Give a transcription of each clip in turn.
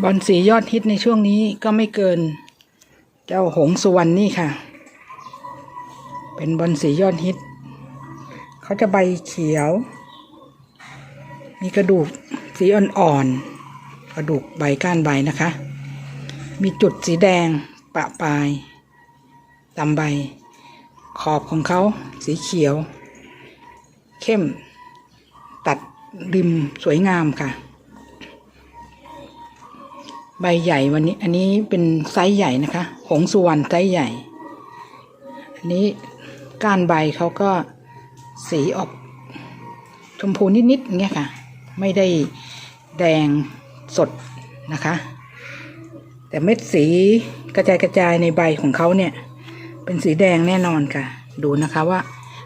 บอลสียอดฮิตในช่วงนี้ก็ไม่เกิน เจ้าหงสุวรรณนี่ค่ะ เป็นบอลสียอดฮิต เขาจะใบเขียว มีกระดูกสีอ่อนๆ กระดูกใบก้านใบนะคะ มีจุดสีแดงปะปลายตามใบ ขอบของเขาสีเขียว เข้ม ตัดริมสวยงามค่ะ ใบใหญ่วันนี้ อันนี้เป็นไซส์ใหญ่นะคะหงสุวรรณไซส์ใหญ่ อันนี้ก้านใบเขาก็สีออกชมพูนิดๆอย่างเงี้ยค่ะ ไม่ได้แดงสดนะคะ แต่เม็ดสีกระจายกระจายในใบของเขาเนี่ย เป็นสีแดงแน่นอนค่ะ ดูนะคะว่า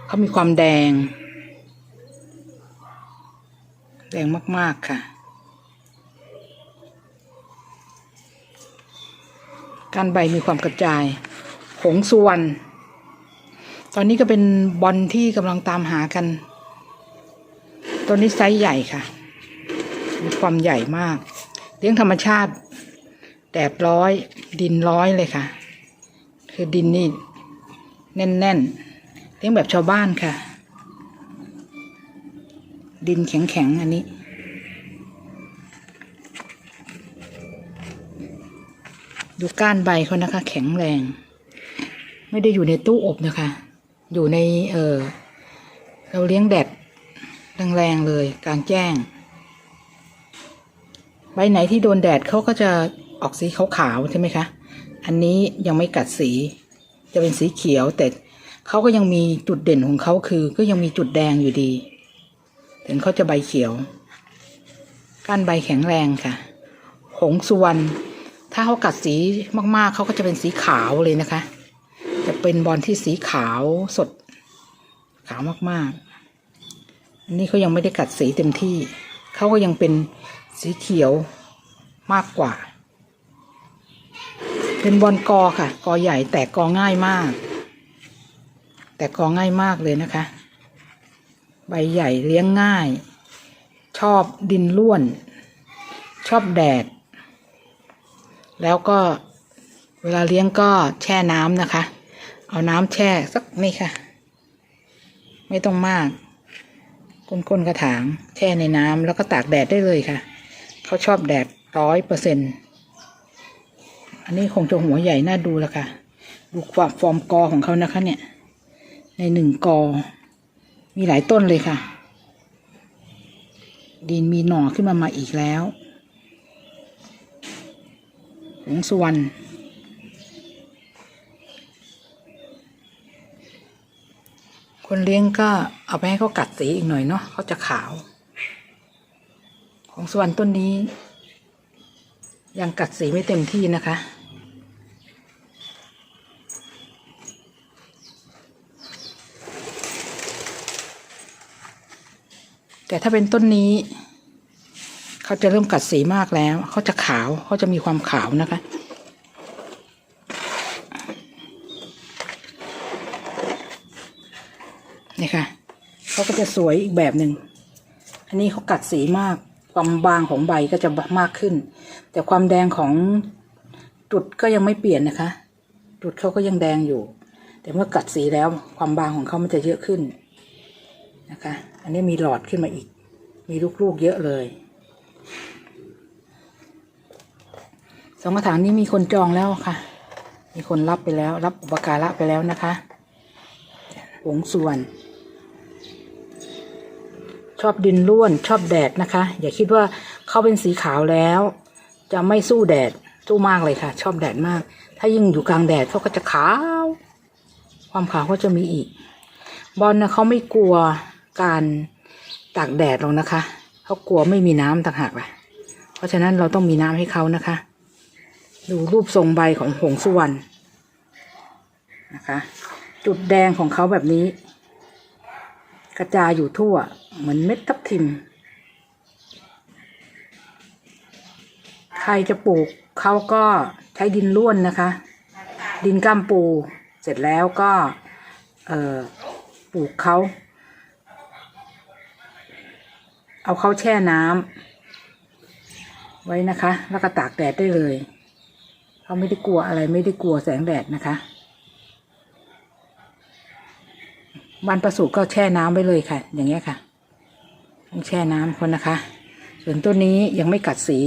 เขามีความแดง แดงมากๆค่ะ การใบมีความกระจาย หงสุวรรณตอนนี้ก็เป็นบอลที่กำลังตามหากัน ตัวนี้ไซส์ใหญ่ค่ะ มีความใหญ่มาก เลี้ยงธรรมชาติ แดดร้อย ดินร้อยเลยค่ะ คือดินนี่แน่นๆ เลี้ยงแบบชาวบ้านค่ะ ดินแข็งๆ อันนี้ ดูก้านใบเขานะคะ แข็งแรง ไม่ได้อยู่ในตู้อบนะคะ อยู่ในเออเราเลี้ยงแดดแรงๆเลยกลางแจ้ง ใบไหนที่โดนแดดเขาก็จะออกสีขาวๆใช่ไหมคะ อันนี้ยังไม่กัดสี จะเป็นสีเขียวแต่เขาก็ยังมีจุดเด่นของเขาคือ ก็ยังมีจุดแดงอยู่ดี ถึงเขาจะใบเขียว ก้านใบแข็งแรงค่ะ หงสุวรรณ ถ้าเขากัดสีมากๆ เขาก็จะเป็นสีขาวเลยนะคะ จะเป็นบอลที่สีขาวสด ขาวมากๆ อันนี้เขายังไม่ได้กัดสีเต็มที่ เขาก็ยังเป็นสีเขียวมากกว่า เป็นบอลกอค่ะ กอใหญ่แต่กอง่ายมาก แต่กอง่ายมากเลยนะคะ ใบใหญ่เลี้ยงง่าย ชอบดินร่วน ชอบแดด แล้วก็เวลาเลี้ยงก็แช่น้ำนะคะ เอาน้ำแช่สักนี่ค่ะ ไม่ต้องมากก้นๆกระถาง แช่ในน้ำแล้วก็ตากแดดได้เลยค่ะ เขาชอบแดดร้อยเปอร์เซ็นอันนี้คงจะหัวใหญ่น่าดูแล้วค่ะ ดูความฟอร์มกอของเขานะคะเนี่ย ในหนึ่งกอ มีหลายต้นเลยค่ะ ดินมีหน่อขึ้นมามาอีกแล้ว หงสุวรรณคนเลี้ยงก็เอาไปให้เขากัดสีอีกหน่อยเนาะเขาจะขาว ของสุวรรณต้นนี้ ยังกัดสีไม่เต็มที่นะคะ แต่ถ้าเป็นต้นนี้ เขาจะเริ่มกัดสีมากแล้ว เขาจะขาวเขาจะมีความขาวนะคะ นี่ค่ะเขาก็จะสวยอีกแบบหนึ่งอันนี้เขากัดสีมาก ความบางของใบก็จะมากขึ้น แต่ความแดงของจุดก็ยังไม่เปลี่ยนนะคะจุดเขาก็ยังแดงอยู่ แต่เมื่อกัดสีแล้วความบางของเขามันจะเยอะขึ้นนะคะ อันนี้มีหลอดขึ้นมาอีก มีลูกๆเยอะเลย สองกระถางนี้มีคนจองแล้วค่ะ มีคนรับไปแล้ว รับอุปการะไปแล้วนะคะหงส่วน ชอบดินร่วนชอบแดดนะคะ อย่าคิดว่าเขาเป็นสีขาวแล้ว จะไม่สู้แดดสู้มากเลยค่ะ ชอบแดดมาก ถ้ายิ่งอยู่กลางแดดเขาก็จะขาว ความขาวเขาจะมีอีก บอลนะเขาไม่กลัวการตากแดดหรอกนะคะ เขากลัวไม่มีน้ำต่างหากแหละเพราะฉะนั้นเราต้องมีน้ำให้เขานะคะ ดูรูปทรงใบของหงสุวรรณนะคะ จุดแดงของเขาแบบนี้ กระจายอยู่ทั่วเหมือนเม็ดทับทิม ใครจะปลูกเขาก็ใช้ดินร่วนนะคะ ดินก้ามปูเสร็จแล้วก็ปลูกเขา เอาเขาแช่น้ไว้นะคะ แล้วก็ตากแดดได้เลยเขาไม่ได้กลัวอะไรไม่ได้กลัวแสงแดดนะคะบานประสูก็แช่น้ำไว้เลยค่ะ อย่างเงี้ยค่ะต้องแช่น้ำคนนะคะ ส่วนต้นนี้ยังไม่กัดสี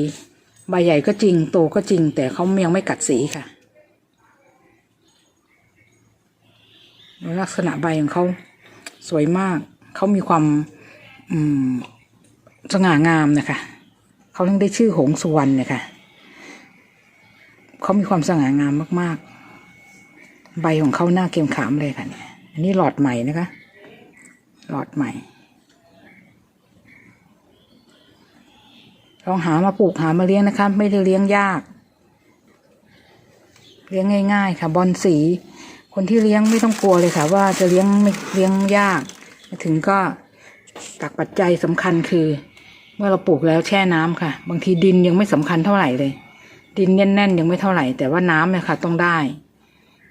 ใบใหญ่ก็จริงโตก็จริง แต่เขายังไม่กัดสีค่ะ ลักษณะใบของเขาสวยมากเขามีความอืม สง่างามนะคะเขาต้องได้ชื่อหงสุวรรณเนี่ยค่ะเขามีความสง่างามมาก ๆ ใบของเขาหน้าเกมขามเลยค่ะเนี่ยอันนี้หลอดใหม่นะคะ หลอดใหม่ลองหามาปลูกหามาเลี้ยงนะคะ ไม่ได้เลี้ยงยาก เลี้ยงง่าย ๆ ค่ะ บอลสี คนที่เลี้ยงไม่ต้องกลัวเลยค่ะ ว่าจะเลี้ยงไม่เลี้ยงยาก ถึงก็ตักปัจจัยสำคัญคือ เมื่อเราปลูกแล้วแช่น้ำค่ะ บางทีดินยังไม่สำคัญเท่าไหร่เลย ดินแน่นๆยังไม่เท่าไหร่ แต่ว่าน้ำเนี่ยค่ะ ต้องได้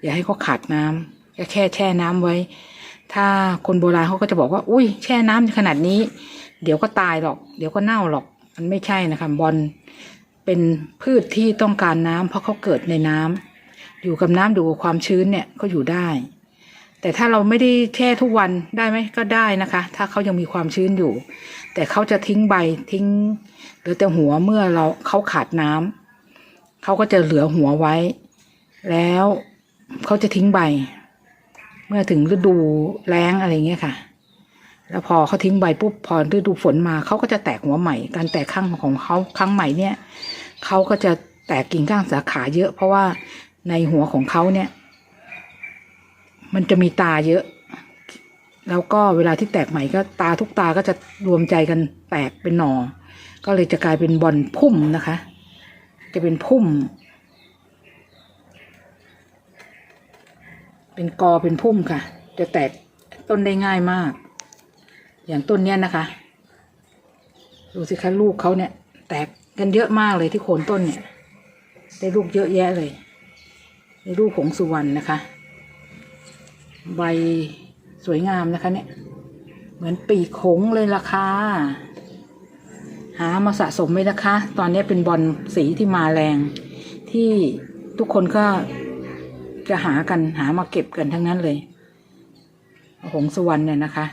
อย่าให้เขาขาดน้ำแค่แค่แช่น้ำไว้ ถ้าคนโบราณเขาก็จะบอกว่า อุ้ยแช่น้ำขนาดนี้ เดี๋ยวก็ตายหรอก เดี๋ยวก็เน่าหรอก มันไม่ใช่นะคะบอลเป็นพืชที่ต้องการน้ำเพราะเขาเกิดในน้ำอยู่กับน้ำอยู่กับความชื้นเนี่ยก็อยู่ได้ แต่ถ้าเราไม่ได้แช่ทุกวันได้ไหมก็ได้นะคะ ถ้าเขายังมีความชื้นอยู่ แต่เขาจะทิ้งใบทิ้งเหลือแต่หัวเมื่อเราเขาขาดน้ำเขาก็จะเหลือหัวไว้ แล้วเขาจะทิ้งใบ เมื่อถึงฤดูแล้งอะไรเงี้ยค่ะ แล้วพอเขาทิ้งใบปุ๊บพอฤดูฝนมาเขาก็จะแตกหัวใหม่ การแตกข้างของเขาครั้งใหม่เนี่ยเขาก็จะแตกกิ่งก้านสาขาเยอะ เพราะว่าในหัวของเขาเนี่ย มันจะมีตาเยอะ แล้วก็เวลาที่แตกใหม่ก็ตาทุกตาก็จะรวมใจกันแตกเป็นหนอ่อ ก็เลยจะกลายเป็นบอลพุ่มนะคะ จะเป็นพุ่ม เป็นกอเป็นพุ่มค่ะ จะแตกต้นได้ง่ายมาก อย่างต้นเนี้ยนะคะ ดูสิคะลูกเขาเนี่ย แตกกันเยอะมากเลยที่โคนต้นเนี่ย ได้ลูกเยอะแยะเลย ได้ลูกของสุวรรณนะคะ ใบสวยงามนะคะเนี่ย เหมือนปีกหงเลยล่ะค่ะ หามาสะสมไว้นะคะ ตอนนี้เป็นบอลสีที่มาแรง ที่ทุกคนก็จะหากันหามาเก็บกันทั้งนั้นเลย หงสุวรรณเนี่ยนะคะ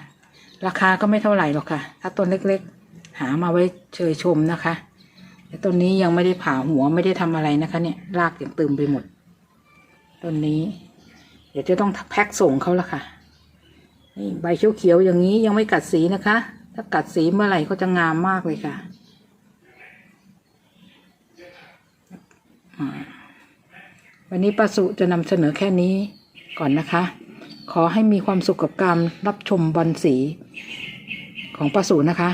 ราคาก็ไม่เท่าไหร่หรอกค่ะ ถ้าต้นเล็กๆ หามาไว้เชยชมนะคะ แต่ต้นนี้ยังไม่ได้ผ่าหัวไม่ได้ทำอะไรนะคะ เนี่ยรากยังตึมไปหมดต้นนี้ ดี๋ยวจะต้องแพ็คส่งเขาละค่ะนี่ใบเขียวๆอย่างนี้ยังไม่กัดสีนะคะ ถ้ากัดสีเมื่อไหร่ก็จะงามมากเลยค่ะวันนี้ป้าสุจะนำเสนอแค่นี้ก่อนนะคะ ขอให้มีความสุขกับการรับชมบอลสีของป้าสุนะคะ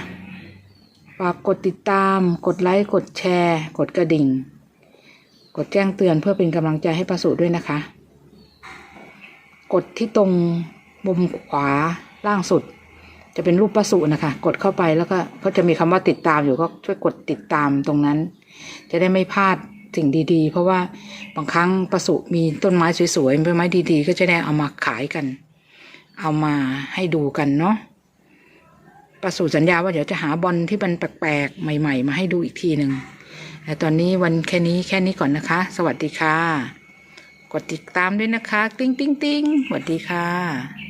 ฝากกดติดตาม กดไลค์ กดแชร์ กดกระดิ่ง กดแจ้งเตือนเพื่อเป็นกำลังใจให้ป้าสุด้วยนะคะ กดที่ตรงมุมขวาล่างสุด จะเป็นรูปป้าสุนะคะ กดเข้าไปแล้วก็ก็จะมีคำว่าติดตามอยู่ก็ช่วยกดติดตามตรงนั้น จะได้ไม่พลาดสิ่งดีๆ เพราะว่าบางครั้งป้าสุมีต้นไม้สวยๆต้นไม้ดีๆ ก็จะได้เอามาขายกัน เอามาให้ดูกันเนาะป้าสุสัญญาว่าเดี๋ยวจะหาบอลที่มันแปลกๆใหม่ ๆ มาให้ดูอีกทีหนึ่งแต่ตอนนี้วันแค่นี้แค่นี้ก่อนนะคะ สวัสดีค่ะ กดติดตามด้วยนะคะ ติ้งติ้งติ้งสวัสดีค่ะ